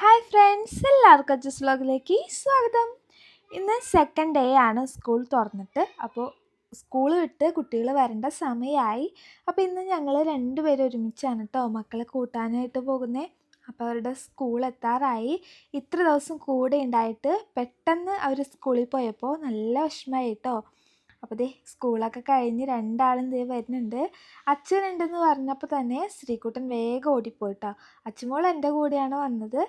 Hi friends എല്ലാവർക്കും അജസ് വ്ലോഗിലേക്ക് സ്വാഗതം. ഇന്ന് സെക്കൻഡ് ഡേ ആണ് സ്കൂൾ തുറന്നിട്ട്. അപ്പോൾ സ്കൂൾ വിട്ട് കുട്ടികൾ വരേണ്ട സമയമായി. അപ്പോൾ ഇന്ന് ഞങ്ങൾ രണ്ടുപേരും ഒരുമിച്ചാണ് കേട്ടോ മക്കളെ കൂട്ടാനായിട്ട് പോകുന്നത് അപ്പോൾ അവരുടെ സ്കൂൾ എത്താറായി. ഇത്ര ദിവസം കൂടെ ഉണ്ടായിട്ട് പെട്ടെന്ന് അവർ സ്കൂളിൽ പോയപ്പോൾ നല്ല വിഷമമായി കേട്ടോ അപ്പോൾ ദേ സ്കൂളൊക്കെ കഴിഞ്ഞ് രണ്ടാളും ദേ വരുന്നുണ്ട്. അച്ഛനുണ്ടെന്ന് പറഞ്ഞപ്പോൾ തന്നെ ശ്രീകുട്ടൻ വേഗം ഓടിപ്പോയിട്ടോ. അച്ഛമോൾ എന്റെ കൂടെയാണ് വന്നത്.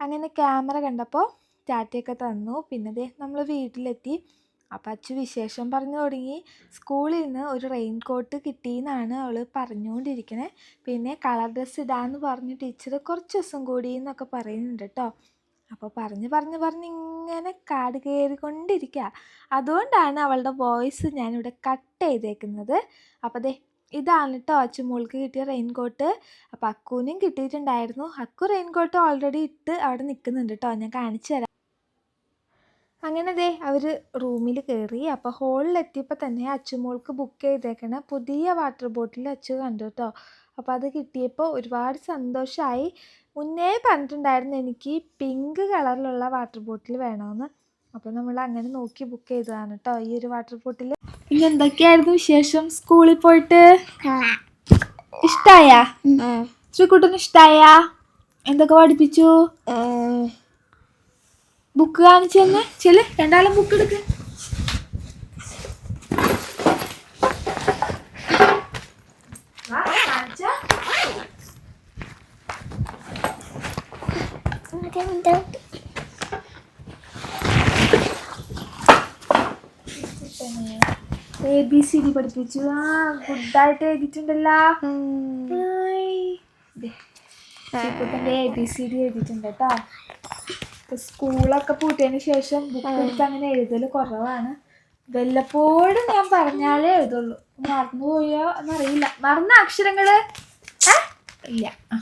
അങ്ങനെ ക്യാമറ കണ്ടപ്പോൾ ടാറ്റയൊക്കെ തന്നു. പിന്നെ ദേ നമ്മൾ വീട്ടിലെത്തി. അപ്പം അച്ചു വിശേഷം പറഞ്ഞു തുടങ്ങി. സ്കൂളിൽ നിന്ന് ഒരു റെയിൻ കോട്ട് കിട്ടിയെന്നാണ് അവൾ പറഞ്ഞുകൊണ്ടിരിക്കുന്നത് പിന്നെ കളർ ഡ്രസ്സ് ഇടാമെന്ന് പറഞ്ഞു ടീച്ചർ കുറച്ച് ദിവസം കൂടി എന്നൊക്കെ പറയുന്നുണ്ട് കേട്ടോ. അപ്പോൾ പറഞ്ഞ് പറഞ്ഞ് പറഞ്ഞ് ഇങ്ങനെ കാട് കയറിക്കൊണ്ടിരിക്കുക അതുകൊണ്ടാണ് അവളുടെ വോയിസ് ഞാനിവിടെ കട്ട് ചെയ്തേക്കുന്നത്. അപ്പോൾ ദേ ഇതാണ് കേട്ടോ അച്ചുമോൾക്ക് കിട്ടിയ റെയിൻകോട്ട്. അപ്പോൾ അക്കുവിനും കിട്ടിയിട്ടുണ്ടായിരുന്നു. അക്കു റെയിൻകോട്ട് ഓൾറെഡി ഇട്ട് അവിടെ നിൽക്കുന്നുണ്ട് കേട്ടോ ഞാൻ കാണിച്ചു തരാം. അങ്ങനെ ദേ അവർ റൂമിൽ കയറി അപ്പോൾ ഹോളിലെത്തിയപ്പോൾ തന്നെ അച്ചുമോൾക്ക് ബുക്ക് ചെയ്തേക്കണ പുതിയ വാട്ടർ ബോട്ടിൽ അച്ചു കണ്ടു കേട്ടോ അപ്പോൾ അത് കിട്ടിയപ്പോൾ ഒരുപാട് സന്തോഷമായി മുന്നേ പറഞ്ഞിട്ടുണ്ടായിരുന്നു എനിക്ക് പിങ്ക് കളറിലുള്ള വാട്ടർ ബോട്ടിൽ വേണമെന്ന് അപ്പോൾ നമ്മൾ അങ്ങനെ നോക്കി ബുക്ക് ചെയ്തതാണ് കേട്ടോ ഈ ഒരു വാട്ടർ ബോട്ടിൽ ഇനി എന്തൊക്കെയായിരുന്നു വിശേഷം? സ്കൂളിൽ പോയിട്ട്? ഇഷ്ടായ? ശ്രീകുട്ടന് ഇഷ്ടായ? എന്തൊക്കെ പഠിപ്പിച്ചു? ബുക്ക് കാണിച്ചു തന്നെ. ചെൽ രണ്ടാളും ബുക്ക് എടുക്ക് വാ, കാണിച്ചാ? എ ബി സി ഡി പഠിപ്പിച്ചു. ആ ഗുഡായിട്ട് എഴുതിയിട്ടുണ്ടല്ലോ. എ ബി സി ഡി എഴുതിയിട്ടുണ്ട് കേട്ടോ സ്കൂളൊക്കെ പൂട്ടിയതിന് ശേഷം ബുക്ക് എടുത്ത് അങ്ങനെ എഴുതൽ കുറവാണ്. വല്ലപ്പോഴും ഞാൻ പറഞ്ഞാലേ എഴുതുള്ളൂ. മറന്നു പോയോ എന്നറിയില്ല. മറന്ന അക്ഷരങ്ങൾ? ഇല്ല. ആ,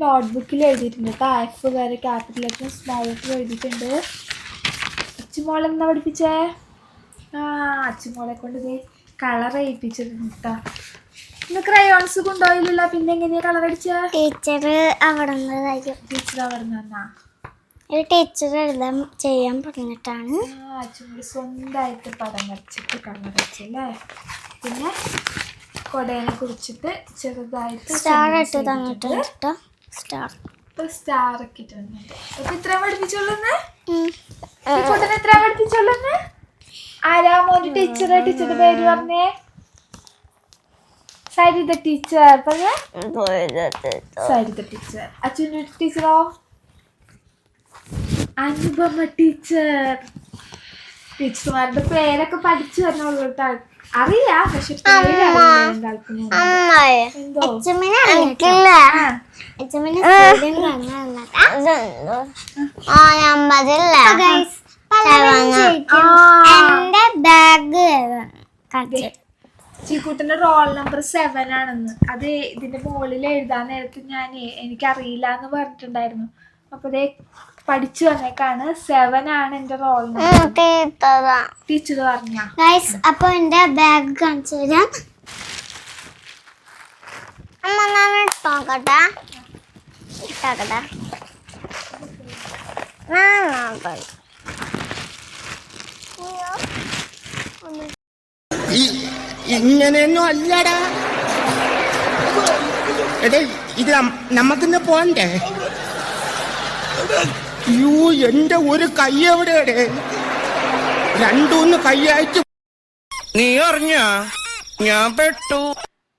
ദേ നോട്ട്ബുക്കിൽ എഴുതിയിട്ടുണ്ട്. കേട്ടോ എഫ് വരെ ക്യാപിറ്റൽ ലെറ്ററും സ്മോൾ ലെറ്ററും എഴുതിയിട്ടുണ്ട്. അച്ചുമോൾ എന്നാ പഠിപ്പിച്ചേ? ആ അച്ചുമോളെ കൊണ്ട് ദേ കളർ ഏൽപ്പിച്ചിട്ടുണ്ട് കേട്ടോ ഇന്ന് ക്രയോൺസ് കൊണ്ടുപോയില്ല പിന്നെ എങ്ങനെയാ കളർ അടിച്ച? ടീച്ചർ അവിടെ ടീച്ചർ അവിടെ ഒരു ടീച്ചർ എഴുതാൻ ചെയ്യാൻ പറഞ്ഞിട്ടാണ്. അച്ചുമോൾ സ്വന്തമായിട്ട് പടം വരച്ചിട്ട് കളർ അടിച്ചല്ലേ പിന്നെ കൊടേനെ കുറിച്ചിട്ട് ചെറുതായിട്ട് സ്റ്റാർ ഇട്ട് തന്നിട്ടുണ്ട് കേട്ടോ സ്റ്റാർ സ്റ്റാർ ഒക്കെ ഇട്ടിട്ടുണ്ട് അപ്പൊ ഇത്ര പഠിപ്പിച്ചോളൂന്ന് കൂട്ടനെ എത്ര പഠിപ്പിച്ചോളൂന്ന് ആരാ മോന്റെ ടീച്ചറുടെ പേര് പറഞ്ഞേ? സരിത ടീച്ചർ പറഞ്ഞേ? സരിത ടീച്ചർ അച്ഛന്റെ ടീച്ചറോ അനുപമ ടീച്ചർ ടീച്ചർമാരുടെ പേരൊക്കെ പഠിച്ചു കേട്ടോ. അറിയാം പക്ഷെ എന്റെ ബാഗ് ചീക്കൂട്ടിന്റെ റോൾ നമ്പർ സെവൻ ആണെന്ന്. അത് ഇതിന്റെ മുകളിൽ എഴുതാൻ നേരത്ത് ഞാൻ എനിക്കറിയില്ല എന്ന് പറഞ്ഞിട്ടുണ്ടായിരുന്നു. അപ്പൊ പഠിച്ചു വന്നേക്കാണ്. സെവൻ ആണ് എന്റെ റോൾ ടീച്ചർ പറഞ്ഞ. ഗൈസ് അപ്പൊ എന്റെ ബാഗ് കാണിച്ചു തരാം. അമ്മ ഞാൻ ഇട്ടോക്കട്ടെ? ഇങ്ങനെയൊന്നും അല്ലടാ. എടേ ഇത് നമ്മക്കിന്ന് പോണ്ടേ? യൂ എന്റെ ഒരു കൈ എവിടെയാടേ? രണ്ടൂന്ന് കൈയായിട്ട് നീ അറിഞ്ഞ? ഞാൻ പെട്ടു.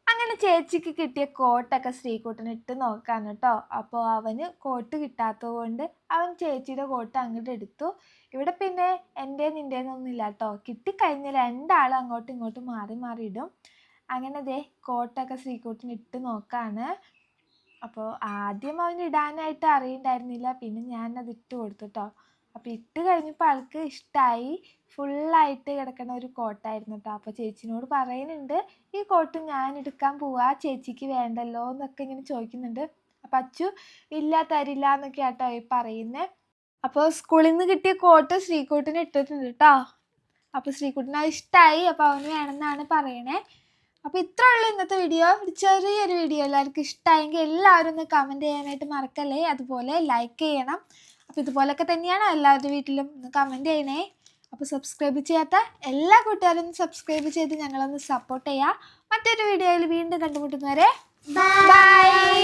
അങ്ങനെ ചേച്ചിക്ക് കിട്ടിയ കോട്ടൊക്കെ ശ്രീകുട്ടന് ഇട്ട് നോക്കാൻ കേട്ടോ. അപ്പോൾ അവന് കോട്ട് കിട്ടാത്തത് കൊണ്ട് അവൻ ചേച്ചിയുടെ കോട്ട് അങ്ങോട്ട് എടുത്തു. ഇവിടെ പിന്നെ എന്റെ ഒന്നും ഇല്ല കേട്ടോ. കിട്ടിക്കഴിഞ്ഞ രണ്ടാളും അങ്ങോട്ടും ഇങ്ങോട്ടും മാറി മാറി ഇടും. അങ്ങനെ ദേ കോട്ടൊക്കെ ശ്രീകുട്ടന് ഇട്ട് നോക്കാണ്. അപ്പോൾ ആദ്യം അവന് ഇടാനായിട്ട് അറിയണ്ടായിരുന്നില്ല. പിന്നെ ഞാൻ അത് ഇട്ട് കൊടുത്തു കേട്ടോ അപ്പോൾ ഇട്ട് കഴിഞ്ഞപ്പോൾ ആൾക്ക് ഇഷ്ടമായി ഫുള്ളായിട്ട് കിടക്കുന്ന ഒരു കോട്ടായിരുന്നു കേട്ടോ അപ്പോൾ ചേച്ചിനോട് പറയുന്നുണ്ട് ഈ കോട്ട് ഞാൻ എടുക്കാൻ പോവാ. ചേച്ചിക്ക് വേണ്ടല്ലോ എന്നൊക്കെ ഇങ്ങനെ ചോദിക്കുന്നുണ്ട്. അപ്പം അച്ചു ഇല്ല തരില്ല എന്നൊക്കെ ആട്ടോ ഈ പറയുന്നത് അപ്പോൾ സ്കൂളിൽ നിന്ന് കിട്ടിയ കോട്ട് ശ്രീകുട്ടിന് ഇട്ടിട്ടുണ്ട് കേട്ടോ അപ്പോൾ ശ്രീകുട്ടിന് അത് ഇഷ്ടമായി അപ്പോൾ അവന് വേണമെന്നാണ് പറയണേ. അപ്പോൾ ഇത്ര ഉള്ളൂ ഇന്നത്തെ വീഡിയോ ഒരു ചെറിയൊരു വീഡിയോ എല്ലാവർക്കും ഇഷ്ടമായെങ്കിൽ എല്ലാവരും ഒന്ന് കമന്റ് ചെയ്യാനായിട്ട് മറക്കല്ലേ? അതുപോലെ ലൈക്ക് ചെയ്യണം. അപ്പോൾ ഇതുപോലൊക്കെ തന്നെയാണ് എല്ലാവരുടെ വീട്ടിലും ഒന്ന് കമന്റ് ചെയ്യണേ. അപ്പോൾ സബ്സ്ക്രൈബ് ചെയ്യാത്ത എല്ലാ കൂട്ടുകാരും സബ്സ്ക്രൈബ് ചെയ്ത് ഞങ്ങളൊന്ന് സപ്പോർട്ട് ചെയ്യുക മറ്റൊരു വീഡിയോയിൽ വീണ്ടും കണ്ടുമുട്ടുന്നവരെ ബൈ